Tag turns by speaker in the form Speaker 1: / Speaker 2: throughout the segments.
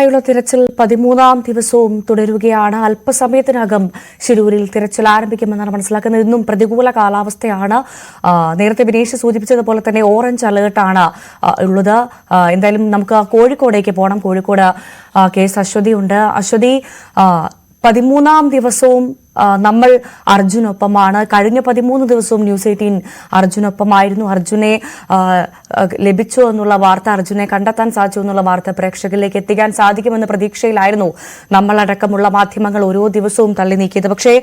Speaker 1: അർജുനായുള്ള തിരച്ചിൽ പതിമൂന്നാം ദിവസവും തുടരുകയാണ്. അല്പസമയത്തിനകം ശിരൂരിൽ തിരച്ചിൽ ആരംഭിക്കുമെന്നാണ് മനസ്സിലാക്കുന്നത്. ഇന്നും പ്രതികൂല കാലാവസ്ഥയാണ്. നേരത്തെ വിനേഷ് സൂചിപ്പിച്ചതുപോലെ തന്നെ ഓറഞ്ച് അലേർട്ടാണ് ഉള്ളത്. എന്തായാലും നമുക്ക് കോഴിക്കോടേക്ക് പോകണം കോഴിക്കോട് കെ എസ് അശ്വതി ഉണ്ട് അശ്വതി പതിമൂന്നാം ദിവസവും നമ്മൾ അർജുനൊപ്പമാണ്. കഴിഞ്ഞ പതിമൂന്ന് ദിവസവും ന്യൂസ് എയ്റ്റീൻ അർജുനൊപ്പമായിരുന്നു. അർജുനെ ലഭിച്ചു എന്നുള്ള വാർത്ത അർജുനെ കണ്ടെത്താൻ സാധിച്ചു എന്നുള്ള വാർത്ത പ്രേക്ഷകരിലേക്ക് എത്തിക്കാൻ സാധിക്കുമെന്ന പ്രതീക്ഷയിലായിരുന്നു നമ്മളടക്കമുള്ള മാധ്യമങ്ങൾ ഓരോ ദിവസവും തള്ളി നീക്കിയത്. പക്ഷേ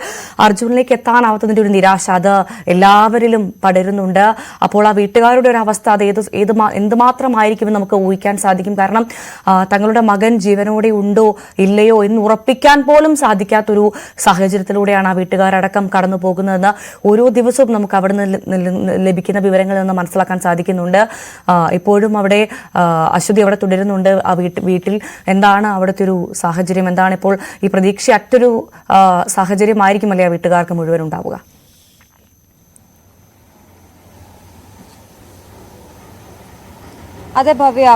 Speaker 1: അർജുനിലേക്ക് എത്താനാവാത്തതിന്റെ ഒരു നിരാശ അത് എല്ലാവരിലും പടരുന്നുണ്ട്. അപ്പോൾ ആ വീട്ടുകാരുടെ ഒരു അവസ്ഥ അത് ഏത് ഏത് എന്തുമാത്രമായിരിക്കുമെന്ന് നമുക്ക് ഊഹിക്കാൻ സാധിക്കും. കാരണം തങ്ങളുടെ മകൻ ജീവനോടെ ഉണ്ടോ ഇല്ലയോ എന്ന് ഉറപ്പിക്കാൻ പോലും സാധിക്കാത്തൊരു സാഹചര്യത്തിലൂടെയാണ് ആ വീട്ടുകാരടക്കം കടന്നു പോകുന്നതെന്ന് ഓരോ ദിവസവും നമുക്ക് അവിടെ നിന്ന് ലഭിക്കുന്ന വിവരങ്ങളിൽ നിന്ന് മനസ്സിലാക്കാൻ സാധിക്കുന്നുണ്ട്. ഇപ്പോഴും അവിടെ അശ്വതി അവിടെ തുടരുന്നുണ്ട്. ആ വീട്ടിൽ വീട്ടിൽ എന്താണ് അവിടുത്തെ ഒരു സാഹചര്യം? എന്താണ് ഇപ്പോൾ ഈ പ്രതീക്ഷയറ്റൊരു സാഹചര്യമായിരിക്കും സാഹചര്യമായിരിക്കുമല്ലേ ആ വീട്ടുകാർക്ക് മുഴുവൻ ഉണ്ടാവുക?
Speaker 2: അതെ ഭവ്യ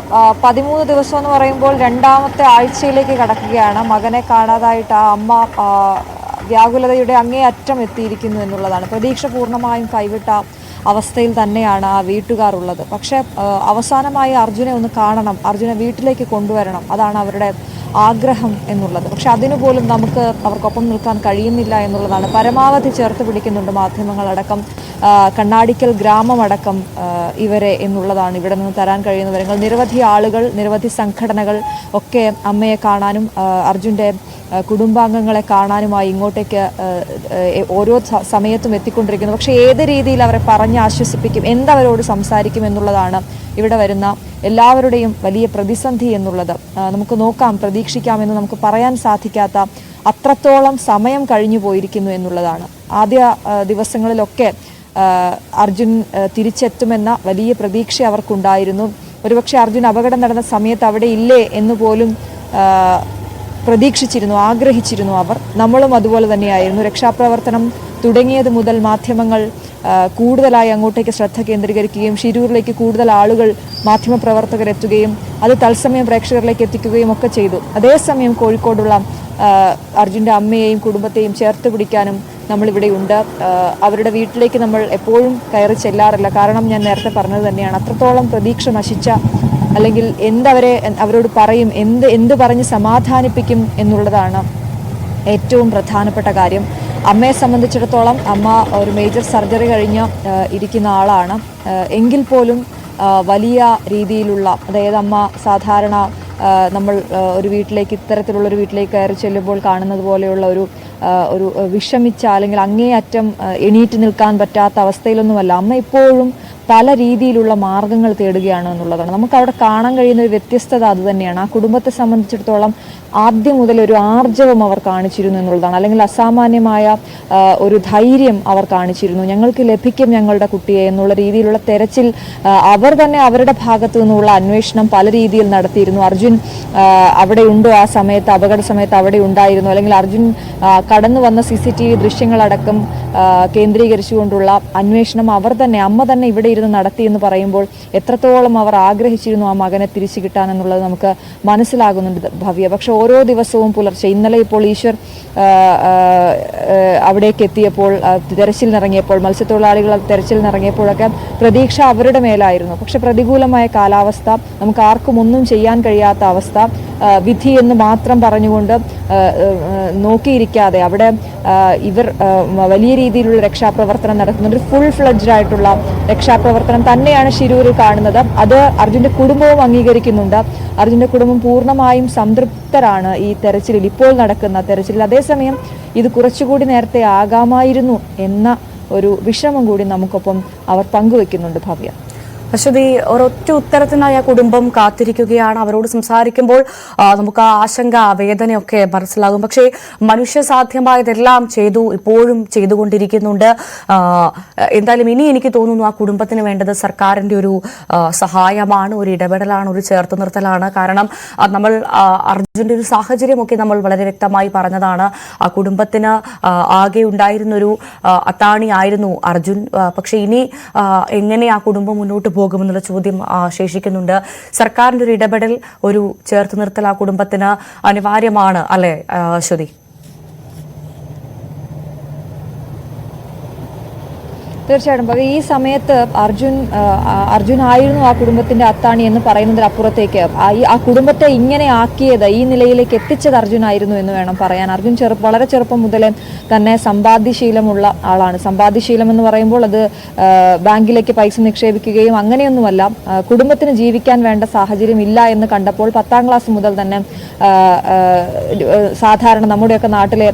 Speaker 2: പതിമൂന്ന് ദിവസം എന്ന് പറയുമ്പോൾ രണ്ടാമത്തെ ആഴ്ചയിലേക്ക് കടക്കുകയാണ്. മകനെ കാണാതായിട്ട് ആ അമ്മ വ്യാകുലതയുടെ അങ്ങേയറ്റം എത്തിയിരിക്കുന്നു എന്നുള്ളതാണ്. പ്രതീക്ഷ പൂർണമായും കൈവിട്ട അവസ്ഥയിൽ തന്നെയാണ് ആ വീട്ടുകാർ ഉള്ളത്. പക്ഷേ അവസാനമായി അർജുനെ ഒന്ന് കാണണം അർജുനെ വീട്ടിലേക്ക് കൊണ്ടുവരണം. അതാണ് അവരുടെ ആഗ്രഹം എന്നുള്ളത്. പക്ഷെ അതിനു പോലും നമുക്ക് അവർക്കൊപ്പം നിൽക്കാൻ കഴിയുന്നില്ല എന്നുള്ളതാണ്. പരമാവധി ചേർത്ത് പിടിക്കുന്നുണ്ട് മാധ്യമങ്ങളടക്കം. കണ്ണാടിക്കൽ ഗ്രാമമടക്കം ഇവരെ എന്നുള്ളതാണ് ഇവിടെ നിന്ന് തരാൻ കഴിയുന്ന വിവരങ്ങൾ. നിരവധി ആളുകൾ നിരവധി സംഘടനകൾ ഒക്കെ അമ്മയെ കാണാനും അർജുന്റെ കുടുംബാംഗങ്ങളെ കാണാനുമായി ഇങ്ങോട്ടേക്ക് ഓരോ സമയത്തും എത്തിക്കൊണ്ടിരിക്കുന്നു. പക്ഷേ ഏത് രീതിയിൽ അവരെ പറഞ്ഞ് ആശ്വസിപ്പിക്കും എന്തവരോട് സംസാരിക്കും എന്നുള്ളതാണ് ഇവിടെ വരുന്ന എല്ലാവരുടെയും വലിയ പ്രതിസന്ധി എന്നുള്ളത്. നമുക്ക് നോക്കാം പ്രതീക്ഷിക്കാമെന്ന് നമുക്ക് പറയാൻ സാധിക്കാത്ത അത്രത്തോളം സമയം കഴിഞ്ഞു പോയിരിക്കുന്നു എന്നുള്ളതാണ്. ആദ്യ ദിവസങ്ങളിലൊക്കെ അർജുൻ തിരിച്ചെത്തുമെന്ന വലിയ പ്രതീക്ഷ അവർക്കുണ്ടായിരുന്നു. ഒരുപക്ഷെ അർജുൻ അപകടം നടന്ന സമയത്ത് അവിടെ ഇല്ലേ എന്ന് പോലും പ്രതീക്ഷിച്ചിരുന്നു ആഗ്രഹിച്ചിരുന്നു അവർ. നമ്മളും അതുപോലെ തന്നെയായിരുന്നു. രക്ഷാപ്രവർത്തനം തുടങ്ങിയത് മുതൽ മാധ്യമങ്ങൾ കൂടുതലായി അങ്ങോട്ടേക്ക് ശ്രദ്ധ കേന്ദ്രീകരിക്കുകയും ഷിരൂരിലേക്ക് കൂടുതൽ ആളുകൾ മാധ്യമപ്രവർത്തകർ എത്തുകയും അത് തത്സമയം പ്രേക്ഷകരിലേക്ക് എത്തിക്കുകയും ഒക്കെ ചെയ്തു. അതേസമയം കോഴിക്കോടുള്ള അർജുന്റെ അമ്മയെയും കുടുംബത്തെയും ചേർത്ത് പിടിക്കാനും നമ്മളിവിടെയുണ്ട് അവരുടെ വീട്ടിലേക്ക് നമ്മൾ എപ്പോഴും കയറി ചെല്ലാറില്ല. കാരണം ഞാൻ നേരത്തെ പറഞ്ഞത് തന്നെയാണ്. അത്രത്തോളം പ്രതീക്ഷ നശിച്ച അല്ലെങ്കിൽ എന്തവരെ അവരോട് പറയും എന്ത് എന്ത് പറഞ്ഞ് സമാധാനിപ്പിക്കും എന്നുള്ളതാണ് ഏറ്റവും പ്രധാനപ്പെട്ട കാര്യം. അമ്മയെ സംബന്ധിച്ചിടത്തോളം അമ്മ ഒരു മേജർ സർജറി കഴിഞ്ഞ് ഇരിക്കുന്ന ആളാണ്. എങ്കിൽ പോലും വലിയ രീതിയിലുള്ള അതായത് അമ്മ സാധാരണ നമ്മൾ ഒരു വീട്ടിലേക്ക് ഇത്തരത്തിലുള്ളൊരു വീട്ടിലേക്ക് കയറി ചെല്ലുമ്പോൾ കാണുന്നത് പോലെയുള്ള ഒരു ഒരു വിഷമിച്ച അല്ലെങ്കിൽ അങ്ങേയറ്റം എണീറ്റ് നിൽക്കാൻ പറ്റാത്ത അവസ്ഥയിലൊന്നുമല്ല. അമ്മ ഇപ്പോഴും പല രീതിയിലുള്ള മാർഗങ്ങൾ തേടുകയാണ് എന്നുള്ളതാണ്. നമുക്ക് അവിടെ കാണാൻ കഴിയുന്ന ഒരു വ്യത്യസ്തത അത് തന്നെയാണ്. ആ കുടുംബത്തെ സംബന്ധിച്ചിടത്തോളം ആദ്യം മുതൽ ഒരു ആർജവം അവർ കാണിച്ചിരുന്നു എന്നുള്ളതാണ്. അല്ലെങ്കിൽ അസാമാന്യമായ ഒരു ധൈര്യം അവർ കാണിച്ചിരുന്നു. ഞങ്ങൾക്ക് ലഭിക്കും ഞങ്ങളുടെ കുട്ടിയെ എന്നുള്ള രീതിയിലുള്ള തെരച്ചിൽ അവർ തന്നെ അവരുടെ ഭാഗത്തു നിന്നുള്ള അന്വേഷണം പല രീതിയിൽ നടത്തിയിരുന്നു. അർജുൻ അവിടെ ഉണ്ടോ ആ സമയത്ത് അപകട സമയത്ത് അവിടെ ഉണ്ടായിരുന്നു? അല്ലെങ്കിൽ അർജുൻ കടന്നു വന്ന സി സി ടി വി ദൃശ്യങ്ങളടക്കം കേന്ദ്രീകരിച്ചുകൊണ്ടുള്ള അന്വേഷണം അവർ തന്നെ അമ്മ തന്നെ ഇവിടെ നടത്തി എന്ന് പറയുമ്പോൾ എത്രത്തോളം അവർ ആഗ്രഹിച്ചിരുന്നു ആ മകനെ തിരിച്ചു കിട്ടാനെന്നുള്ളത് നമുക്ക് മനസ്സിലാകുന്നുണ്ട് ഭവ്യ. പക്ഷെ ഓരോ ദിവസവും പുലർച്ചെ ഇന്നലെ ഇപ്പോൾ ഈശ്വർ അവിടേക്ക് എത്തിയപ്പോൾ തെരച്ചിലിനിറങ്ങിയപ്പോൾ മത്സ്യത്തൊഴിലാളികൾ തെരച്ചിലിനിറങ്ങിയപ്പോഴൊക്കെ പ്രതീക്ഷ അവരുടെ മേലായിരുന്നു. പക്ഷെ പ്രതികൂലമായ കാലാവസ്ഥ നമുക്ക് ആർക്കും ഒന്നും ചെയ്യാൻ കഴിയാത്ത അവസ്ഥ വിധി എന്ന് മാത്രം പറഞ്ഞുകൊണ്ട് നോക്കിയിരിക്കാതെ അവിടെ ഇവർ വലിയ രീതിയിലുള്ള രക്ഷാപ്രവർത്തനം നടത്തുന്നുണ്ട്. ഫുൾ ഫ്ലഡ്ജ് ആയിട്ടുള്ള രക്ഷാപ്രവർത്തനം തന്നെയാണ് ശിരൂരിൽ കാണുന്നത്. അത് അർജുന്റെ കുടുംബവും അംഗീകരിക്കുന്നുണ്ട്. അർജുന്റെ കുടുംബം പൂർണമായും സംതൃപ്തരാണ് ഈ തെരച്ചിലിൽ. ഇപ്പോൾ നടക്കുന്ന തെരച്ചിലിൽ. അതേസമയം ഇത് കുറച്ചുകൂടി നേരത്തെ ആകാമായിരുന്നു എന്ന ഒരു വിഷമം കൂടി നമുക്കൊപ്പം അവർ പങ്കുവെക്കുന്നുണ്ട് ഭവ്യ.
Speaker 1: അശ്വതി ഒരൊറ്റ ഉത്തരത്തിനായി ആ കുടുംബം കാത്തിരിക്കുകയാണ്. അവരോട് സംസാരിക്കുമ്പോൾ നമുക്ക് ആ ആശങ്ക വേദനയൊക്കെ മനസ്സിലാകും. പക്ഷേ മനുഷ്യ സാധ്യമായതെല്ലാം ചെയ്തു ഇപ്പോഴും ചെയ്തുകൊണ്ടിരിക്കുന്നുണ്ട്. എന്തായാലും ഇനി എനിക്ക് തോന്നുന്നു ആ കുടുംബത്തിന് വേണ്ടത് സർക്കാരിന്റെ ഒരു സഹായമാണ് ഒരു ഇടപെടലാണ് ഒരു ചേർത്ത് നിർത്തലാണ്. കാരണം നമ്മൾ അർജുന്റെ ഒരു സാഹചര്യമൊക്കെ നമ്മൾ വളരെ വ്യക്തമായി പറഞ്ഞതാണ്. ആ കുടുംബത്തിന് ആകെ ഉണ്ടായിരുന്നൊരു അത്താണി ആയിരുന്നു അർജുൻ. പക്ഷേ പക്ഷെ ഇനി എങ്ങനെ ആ കുടുംബം മുന്നോട്ട് പോകുമെന്നുള്ള ചോദ്യം ശേഷിക്കുന്നുണ്ട്. സർക്കാരിന്റെ ഒരു ഇടപെടൽ ഒരു ചേർത്ത് നിർത്തൽ ആ കുടുംബത്തിന് അനിവാര്യമാണ് അല്ലെ ശ്രുതി?
Speaker 2: തീർച്ചയായിട്ടും. പക്ഷേ ഈ സമയത്ത് അർജുൻ അർജുൻ ആയിരുന്നു ആ കുടുംബത്തിന്റെ അത്താണി എന്ന് പറയുന്നതിനപ്പുറത്തേക്ക് ആ കുടുംബത്തെ ഇങ്ങനെ ആക്കിയത് ഈ നിലയിലേക്ക് എത്തിച്ചത് അർജുൻ ആയിരുന്നു എന്ന് വേണം പറയാൻ. അർജുൻ ചെറു വളരെ ചെറുപ്പം മുതലേ തന്നെ സമ്പാദ്യശീലമുള്ള ആളാണ്. സമ്പാദ്യശീലം എന്ന് പറയുമ്പോൾ അത് ബാങ്കിലേക്ക് പൈസ നിക്ഷേപിക്കുകയും അങ്ങനെയൊന്നുമല്ല. കുടുംബത്തിന് ജീവിക്കാൻ വേണ്ട സാഹചര്യം ഇല്ല എന്ന് കണ്ടപ്പോൾ പത്താം ക്ലാസ് മുതൽ തന്നെ സാധാരണ നമ്മുടെയൊക്കെ നാട്ടിലെ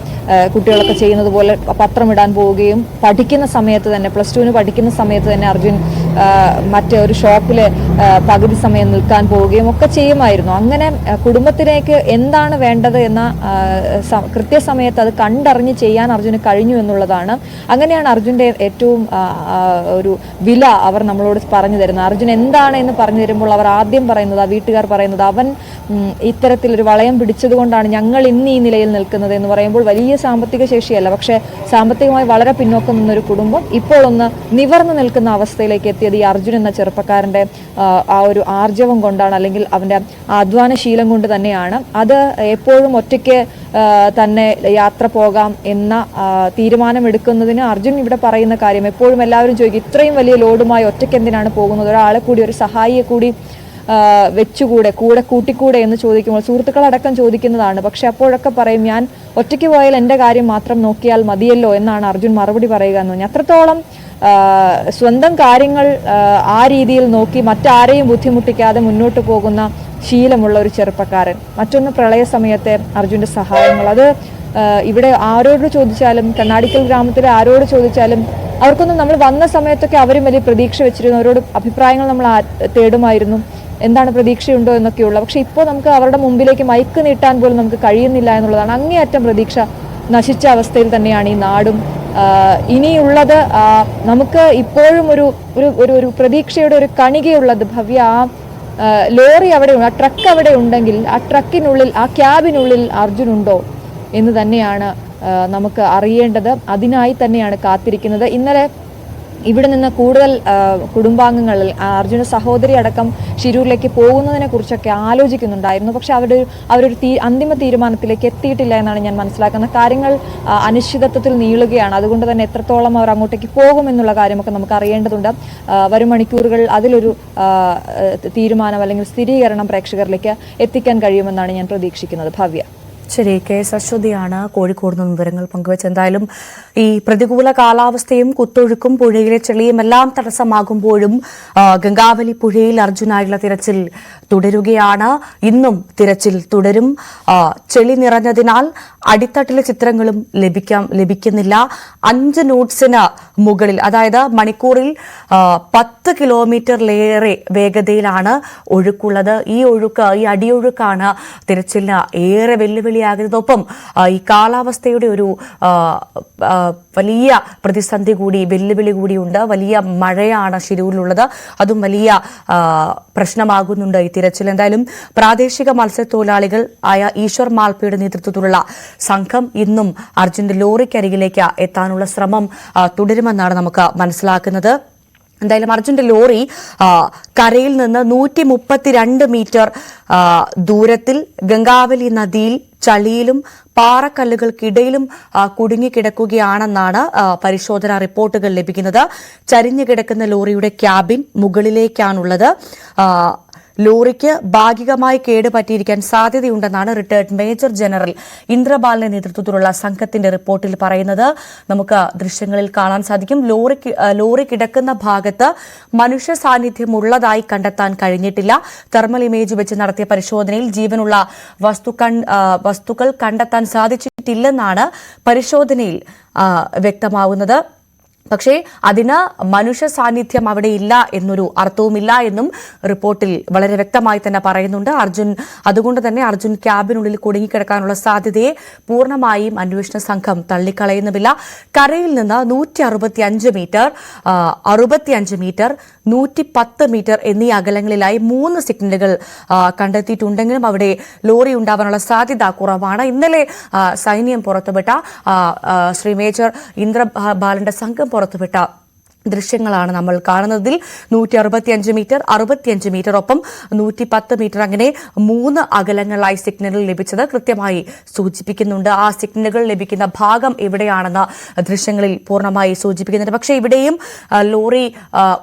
Speaker 2: കുട്ടികളൊക്കെ ചെയ്യുന്നത് പോലെ പത്രമിടാൻ പോവുകയും പഠിക്കുന്ന സമയത്ത് തന്നെ പ്ലസ് ടുവിന് പഠിക്കുന്ന സമയത്ത് തന്നെ അർജുൻ മറ്റേ ഒരു ഷോപ്പിൽ പകുതി സമയം നിൽക്കാൻ പോവുകയും ഒക്കെ ചെയ്യുമായിരുന്നു. അങ്ങനെ കുടുംബത്തിലേക്ക് എന്താണ് വേണ്ടത് എന്ന കൃത്യസമയത്ത് അത് കണ്ടറിഞ്ഞ് ചെയ്യാൻ അർജുന് കഴിഞ്ഞു എന്നുള്ളതാണ്. അങ്ങനെയാണ് അർജുന്റെ ഏറ്റവും ഒരു വില അവർ നമ്മളോട് പറഞ്ഞു തരുന്നത്. അർജുൻ എന്താണ് എന്ന് പറഞ്ഞു തരുമ്പോൾ അവർ ആദ്യം പറയുന്നത് ആ വീട്ടുകാർ പറയുന്നത് അവൻ ഇത്തരത്തിലൊരു വളയം പിടിച്ചതുകൊണ്ടാണ് ഞങ്ങൾ ഇന്ന് ഈ നിലയിൽ നിൽക്കുന്നത് എന്ന് പറയുമ്പോൾ വലിയ സാമ്പത്തിക ശേഷിയല്ല. പക്ഷേ സാമ്പത്തികമായി വളരെ പിന്നോക്കം നിന്നൊരു കുടുംബം ഇപ്പോൾ ഒന്ന് നിവർന്നു നിൽക്കുന്ന അവസ്ഥയിലേക്ക് എത്തിയത് ഈ അർജുൻ എന്ന ചെറുപ്പക്കാരന്റെ ആ, ഒരു ആർജവം കൊണ്ടാണ് അല്ലെങ്കിൽ അവന്റെ അധ്വാനശീലം അധ്വാന കൊണ്ട് തന്നെയാണ് അത് എപ്പോഴും ഒറ്റയ്ക്ക് തന്നെ യാത്ര പോകാം എന്ന തീരുമാനമെടുക്കുന്നതിന് അർജുൻ ഇവിടെ പറയുന്ന കാര്യം എപ്പോഴും എല്ലാവരും ചോദിക്കും ഇത്രയും വലിയ ലോഡുമായി ഒറ്റയ്ക്ക് എന്തിനാണ് പോകുന്നത്? ഒരാളെ കൂടി ഒരു സഹായിയെ കൂടി വെച്ചുകൂടെ കൂടെ കൂട്ടിക്കൂടെ എന്ന് ചോദിക്കുമ്പോൾ സുഹൃത്തുക്കളടക്കം ചോദിക്കുന്നതാണ്. പക്ഷെ അപ്പോഴൊക്കെ പറയും ഞാൻ ഒറ്റയ്ക്ക് പോയാൽ എന്റെ കാര്യം മാത്രം നോക്കിയാൽ മതിയല്ലോ എന്നാണ് അർജുൻ മറുപടി പറയുക എന്ന് പറഞ്ഞു അത്രത്തോളം സ്വന്തം കാര്യങ്ങൾ ആ, ആ രീതിയിൽ നോക്കി മറ്റാരെയും ബുദ്ധിമുട്ടിക്കാതെ മുന്നോട്ട് പോകുന്ന ശീലമുള്ള ഒരു ചെറുപ്പക്കാരൻ. മറ്റൊന്ന് പ്രളയ സമയത്തെ അർജുന്റെ സഹായങ്ങൾ. അത് ഇവിടെ ആരോട് ചോദിച്ചാലും കണ്ണാടിക്കൽ ഗ്രാമത്തിലെ ആരോട് ചോദിച്ചാലും അവർക്കൊന്നും നമ്മൾ വന്ന സമയത്തൊക്കെ അവരും വലിയ പ്രതീക്ഷ വെച്ചിരുന്നു. അവരോട് അഭിപ്രായങ്ങൾ നമ്മൾ തേടുമായിരുന്നു. എന്താണ് പ്രതീക്ഷയുണ്ടോ എന്നൊക്കെയുള്ള. പക്ഷെ ഇപ്പോൾ നമുക്ക് അവരുടെ മുമ്പിലേക്ക് മയക്ക് നീട്ടാൻ പോലും നമുക്ക് കഴിയുന്നില്ല എന്നുള്ളതാണ്. അങ്ങേയറ്റം പ്രതീക്ഷ നശിച്ച അവസ്ഥയിൽ തന്നെയാണ് ഈ നാടും. ഇനിയുള്ളത് നമുക്ക് ഇപ്പോഴും ഒരു ഒരു ഒരു ഒരു പ്രതീക്ഷയുടെ ഒരു കണികയുള്ളത് ഭവ്യ ആ ലോറി അവിടെ ആ ട്രക്ക് അവിടെ ഉണ്ടെങ്കിൽ ആ ട്രക്കിനുള്ളിൽ ആ ക്യാബിനുള്ളിൽ അർജുൻ ഉണ്ടോ എന്ന് തന്നെയാണ് നമുക്ക് അറിയേണ്ടത്. അതിനായി തന്നെയാണ് കാത്തിരിക്കുന്നത്. ഇന്നലെ ഇവിടെ നിന്ന് കൂടുതൽ കുടുംബാംഗങ്ങളിൽ അർജുന സഹോദരി അടക്കം ഷിരൂരിലേക്ക് പോകുന്നതിനെ കുറിച്ചൊക്കെ ആലോചിക്കുന്നുണ്ടായിരുന്നു. പക്ഷെ അവരുടെ അവരൊരു തീ അന്തിമ തീരുമാനത്തിലേക്ക് എത്തിയിട്ടില്ല എന്നാണ് ഞാൻ മനസ്സിലാക്കുന്നത്. കാര്യങ്ങൾ അനിശ്ചിതത്വത്തിൽ നീളുകയാണ്. അതുകൊണ്ട് തന്നെ എത്രത്തോളം അവർ അങ്ങോട്ടേക്ക് പോകുമെന്നുള്ള കാര്യമൊക്കെ നമുക്ക് അറിയേണ്ടതുണ്ട്. വരും മണിക്കൂറുകൾ അതിലൊരു തീരുമാനം അല്ലെങ്കിൽ സ്ഥിരീകരണം പ്രേക്ഷകരിലേക്ക് എത്തിക്കാൻ കഴിയുമെന്നാണ് ഞാൻ പ്രതീക്ഷിക്കുന്നത്. ഭവ്യ.
Speaker 1: ശരി കെ എസ് അശ്വതിയാണ് കോഴിക്കോട് നിന്ന് വിവരങ്ങൾ പങ്കുവച്ച് എന്തായാലും ഈ പ്രതികൂല കാലാവസ്ഥയും കുത്തൊഴുക്കും പുഴയിലെ ചെളിയും എല്ലാം തടസ്സമാകുമ്പോഴും ഗംഗാവലി പുഴയിൽ അർജുനായുള്ള തിരച്ചിൽ തുടരുകയാണ്. ഇന്നും തിരച്ചിൽ തുടരും. ചെളി നിറഞ്ഞതിനാൽ അടിത്തട്ടിലെ ചിത്രങ്ങളും ലഭിക്കാം ലഭിക്കുന്നില്ല. അഞ്ച് നോട്ട്സിന് മുകളിൽ അതായത് മണിക്കൂറിൽ പത്ത് കിലോമീറ്ററിലേറെ വേഗതയിലാണ് ഒഴുക്കുള്ളത്. ഈ ഒഴുക്ക് ഈ അടിയൊഴുക്കാണ് തിരച്ചിലിന് ഏറെ വെല്ലുവിളിയാകുന്നത് ഒപ്പം ഈ കാലാവസ്ഥയുടെ ഒരു വലിയ പ്രതിസന്ധി കൂടി വെല്ലുവിളി കൂടിയുണ്ട്. വലിയ മഴയാണ് ശിരൂരിലുള്ളത് അതും വലിയ പ്രശ്നമാകുന്നുണ്ട് ഈ തിരച്ചിൽ. എന്തായാലും പ്രാദേശിക മത്സ്യത്തൊഴിലാളികൾ ആയ ഈശ്വർ മാൽപ്പയുടെ നേതൃത്വത്തിലുള്ള സംഘം ഇന്നും അർജുന്റെ ലോറിക്കരികിലേക്ക് എത്താനുള്ള ശ്രമം തുടരുമെന്നാണ് നമുക്ക് മനസ്സിലാക്കുന്നത്. എന്തായാലും അർജുന്റെ ലോറി കരയിൽ നിന്ന് നൂറ്റി മുപ്പത്തിരണ്ട് മീറ്റർ ദൂരത്തിൽ ഗംഗാവലി നദിയിൽ ചളിയിലും പാറക്കല്ലുകൾക്കിടയിലും കുടുങ്ങിക്കിടക്കുകയാണെന്നാണ് പരിശോധന റിപ്പോർട്ടുകൾ ലഭിക്കുന്നത്. ചരിഞ്ഞു കിടക്കുന്ന ലോറിയുടെ ക്യാബിൻ മുകളിലേക്കാണുള്ളത്. ലോറിക്ക് ഭാഗികമായി കേടുപറ്റിയിരിക്കാൻ സാധ്യതയുണ്ടെന്നാണ് റിട്ടയർഡ് മേജർ ജനറൽ ഇന്ദ്രബാലിന്റെ നേതൃത്വത്തിലുള്ള സംഘത്തിന്റെ റിപ്പോർട്ടിൽ പറയുന്നത്. നമുക്ക് ദൃശ്യങ്ങളിൽ കാണാൻ സാധിക്കും. ലോറി ലോറി കിടക്കുന്ന ഭാഗത്ത് മനുഷ്യ സാന്നിധ്യം ഉള്ളതായി കണ്ടെത്താൻ കഴിഞ്ഞിട്ടില്ല. തെർമൽ ഇമേജ് വെച്ച് നടത്തിയ പരിശോധനയിൽ ജീവനുള്ള വസ്തുക്കൾ കണ്ടെത്താൻ സാധിച്ചിട്ടില്ലെന്നാണ് പരിശോധനയിൽ വ്യക്തമാവുന്നത്. പക്ഷേ അതിന് മനുഷ്യ സാന്നിധ്യം അവിടെ ഇല്ല എന്നൊരു അർത്ഥവുമില്ല എന്നും റിപ്പോർട്ടിൽ വളരെ വ്യക്തമായി തന്നെ പറയുന്നുണ്ട്. അർജുൻ അതുകൊണ്ട് തന്നെ അർജുൻ ക്യാബിനുള്ളിൽ കുടുങ്ങിക്കിടക്കാനുള്ള സാധ്യതയെ പൂർണമായും അന്വേഷണ സംഘം തള്ളിക്കളയുന്നുമില്ല. കരയിൽ നിന്ന് നൂറ്റി അറുപത്തി അഞ്ച് മീറ്റർ അറുപത്തിയഞ്ച് മീറ്റർ നൂറ്റി പത്ത് മീറ്റർ എന്നീ അകലങ്ങളിലായി മൂന്ന് സിഗ്നലുകൾ കണ്ടെത്തിയിട്ടുണ്ടെങ്കിലും അവിടെ ലോറി ഉണ്ടാവാനുള്ള സാധ്യത കുറവാണ്. ഇന്നലെ സൈന്യം പുറത്തുവിട്ട ശ്രീ മേജർ ഇന്ദ്രബാലന്റെ സംഘം പുറത്തുവിട്ട ദൃശ്യങ്ങളാണ് നമ്മൾ കാണുന്നതിൽ. നൂറ്റി അറുപത്തിയഞ്ച് മീറ്റർ അറുപത്തിയഞ്ച് മീറ്റർ ഒപ്പം നൂറ്റി പത്ത് മീറ്റർ അങ്ങനെ മൂന്ന് അകലങ്ങളായി സിഗ്നലുകൾ ലഭിച്ചത് കൃത്യമായി സൂചിപ്പിക്കുന്നുണ്ട്. ആ സിഗ്നലുകൾ ലഭിക്കുന്ന ഭാഗം എവിടെയാണെന്ന് ദൃശ്യങ്ങളിൽ പൂർണമായി സൂചിപ്പിക്കുന്നുണ്ട്. പക്ഷേ ഇവിടെയും ലോറി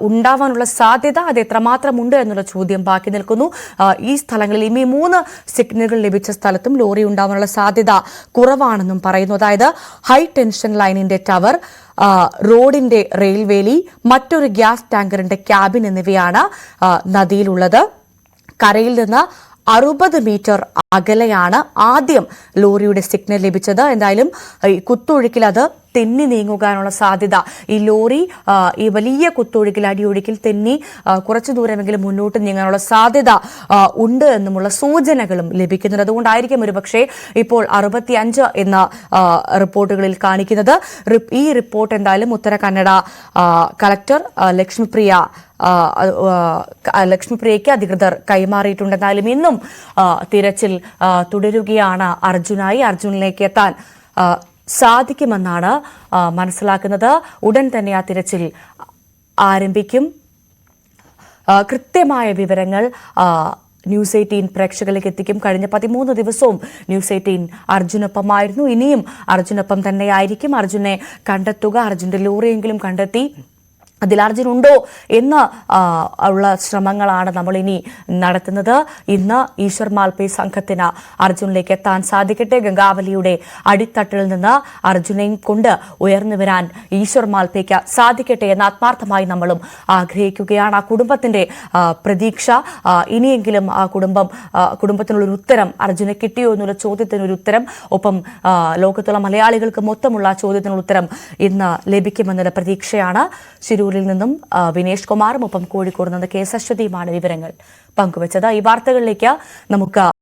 Speaker 1: ഉണ്ടാവാനുള്ള സാധ്യത അത് എത്രമാത്രമുണ്ട് എന്നുള്ള ചോദ്യം ബാക്കി നിൽക്കുന്നു. ഈ സ്ഥലങ്ങളിൽ ഈ മൂന്ന് സിഗ്നലുകൾ ലഭിച്ച സ്ഥലത്തും ലോറി ഉണ്ടാവാനുള്ള സാധ്യത കുറവാണെന്നും പറയുന്നു. അതായത് ഹൈ ടെൻഷൻ ലൈനിന്റെ ടവർ റോഡിന്റെ റെയിൽവേലി മറ്റൊരു ഗ്യാസ് ടാങ്കറിന്റെ ക്യാബിൻ എന്നിവയാണ് നദിയിലുള്ളത്. കരയിൽ നിന്ന് അറുപത് മീറ്റർ അകലെയാണ് ആദ്യം ലോറിയുടെ സിഗ്നൽ ലഭിച്ചത്. എന്തായാലും കുത്തൊഴുക്കിൽ അത് തെന്നി നീങ്ങുവാനുള്ള സാധ്യത. ഈ ലോറി ഈ വലിയ കുത്തൊഴുക്കിൽ അടിയൊഴുക്കിൽ തെന്നി കുറച്ചു ദൂരമെങ്കിലും മുന്നോട്ട് നീങ്ങാനുള്ള സാധ്യത ഉണ്ട് എന്നുമുള്ള സൂചനകളും ലഭിക്കുന്നുണ്ട്. അതുകൊണ്ടായിരിക്കും ഒരുപക്ഷെ ഇപ്പോൾ അറുപത്തി അഞ്ച് എന്ന റിപ്പോർട്ടുകളിൽ കാണിക്കുന്നത്. ഈ റിപ്പോർട്ട് എന്തായാലും ഉത്തര കന്നഡ കളക്ടർ ലക്ഷ്മിപ്രിയ ലക്ഷ്മിപ്രിയയ്ക്ക് അധികൃതർ കൈമാറിയിട്ടുണ്ട്. എന്നാലും ഇന്നും തിരച്ചിൽ തുടരുകയാണ് അർജുനായി. അർജുനിലേക്ക് എത്താൻ സാധിക്കുമെന്നാണ് മനസ്സിലാക്കുന്നത്. ഉടൻ തന്നെ ആ തിരച്ചിൽ ആരംഭിക്കും. കൃത്യമായ വിവരങ്ങൾ ന്യൂസ് എയ്റ്റീൻ പ്രേക്ഷകരിലേക്ക് എത്തിക്കും. കഴിഞ്ഞ പതിമൂന്ന് ദിവസവും ന്യൂസ് എയ്റ്റീൻ അർജുനൊപ്പമായിരുന്നു. ഇനിയും അർജുനൊപ്പം തന്നെയായിരിക്കും. അർജുനെ കണ്ടെത്തുക അർജുന്റെ ലോറിയെങ്കിലും കണ്ടെത്തി. അതിൽ ഉണ്ടോ എന്ന് ഉള്ള ശ്രമങ്ങളാണ് നമ്മൾ ഇനി നടത്തുന്നത്. ഇന്ന് ഈശ്വർ മാൽപേ സംഘത്തിന് അർജുനിലേക്ക് എത്താൻ സാധിക്കട്ടെ. ഗംഗാവലിയുടെ അടിത്തട്ടിൽ നിന്ന് അർജുനെയും കൊണ്ട് ഉയർന്നു വരാൻ ഈശ്വർ മാൽപേക്ക് സാധിക്കട്ടെ എന്ന് ആത്മാർത്ഥമായി നമ്മളും ആഗ്രഹിക്കുകയാണ്. ആ കുടുംബത്തിന്റെ പ്രതീക്ഷ ഇനിയെങ്കിലും ആ കുടുംബം കുടുംബത്തിനുള്ള കുടുംബത്തിനുള്ളൊരു ഉത്തരം അർജുനെ കിട്ടിയോ എന്നുള്ള ചോദ്യത്തിനൊരു ഉത്തരം ഒപ്പം ലോകത്തുള്ള മലയാളികൾക്ക് മൊത്തമുള്ള ചോദ്യത്തിനുള്ള ഉത്തരം ഇന്ന് ലഭിക്കുമെന്നുള്ള പ്രതീക്ഷയാണ്. ശിരൂരിൽ നിന്നും വിനേഷ് കുമാറും ഒപ്പം കോഴിക്കോട് നിന്ന് കെ എസ് അശ്വതിയുമാണ് വിവരങ്ങൾ പങ്കുവച്ചത്. ഈ വാർത്തകളിലേക്ക് നമുക്ക്